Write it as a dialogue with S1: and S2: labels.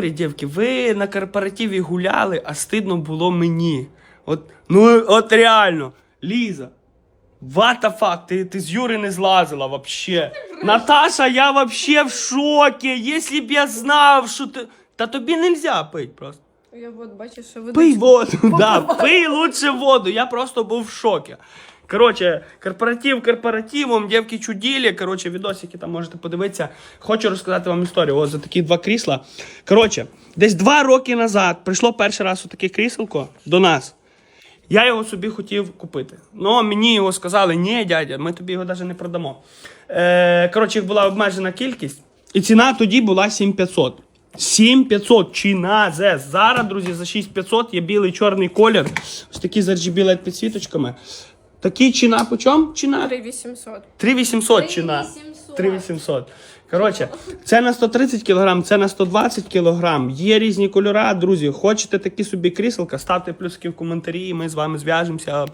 S1: Дівки, ви на корпоративі гуляли, а стидно було мені. От, ну, от реально, Ліза. What the fuck, ти, ти з Юри не злазила вообще. Наташа, я вообще в шокі. Якщо б я знав, що ти. Та тобі нельзя пить просто.
S2: Я от бачу, що ви
S1: Пий воду, да, пий лучше воду. Я просто був в шокі. Коротше, корпоратив корпоративом, дівки чуділі. Коротше, відосики там можете подивитися. Хочу розказати вам історію. Ось за такі два крісла. Коротше, десь два роки назад прийшло перший раз таке кріселко до нас. Я його собі хотів купити. Ну, мені його сказали, ні, дядя, ми тобі його навіть не продамо. Е, коротше, їх була обмежена кількість, і ціна тоді була 7500. 7500 ціна зе. Зараз, друзі, за 6500 є білий чорний колір. Ось такі з RGB підсвіточками. Такі ціна по чому? Ціна
S2: 3800.
S1: 3800 ціна.
S2: 3800.
S1: 3800. Коротше, це на 130 кг, це на 120 кг. Є різні кольори, друзі. Хочете такі собі кріселка, ставте плюски в коментарі, і ми з вами зв'яжемося.